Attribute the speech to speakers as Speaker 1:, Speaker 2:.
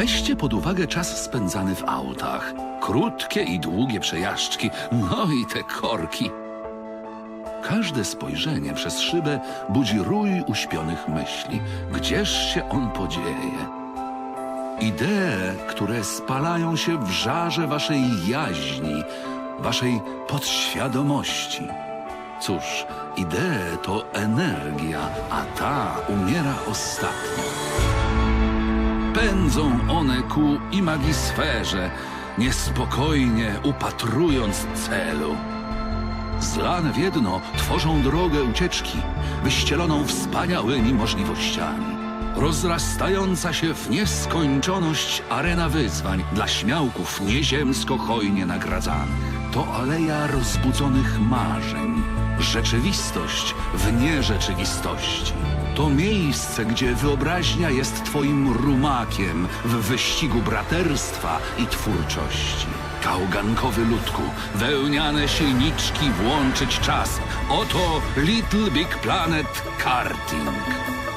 Speaker 1: Weźcie pod uwagę czas spędzany w autach. Krótkie i długie przejażdżki, no i te korki. Każde spojrzenie przez szybę budzi rój uśpionych myśli. Gdzież się on podzieje? Idee, które spalają się w żarze waszej jaźni, waszej podświadomości. Cóż, idee to energia, a ta umiera ostatnio. Pędzą one ku imagisferze, niespokojnie upatrując celu. Zlane w jedno tworzą drogę ucieczki, wyścieloną wspaniałymi możliwościami. Rozrastająca się w nieskończoność arena wyzwań dla śmiałków nieziemsko hojnie nagradzanych. To aleja rozbudzonych marzeń, rzeczywistość w nierzeczywistości. To miejsce, gdzie wyobraźnia jest twoim rumakiem w wyścigu braterstwa i twórczości. Kałgankowy ludku, wełniane silniczki włączyć czas. Oto Little Big Planet Karting.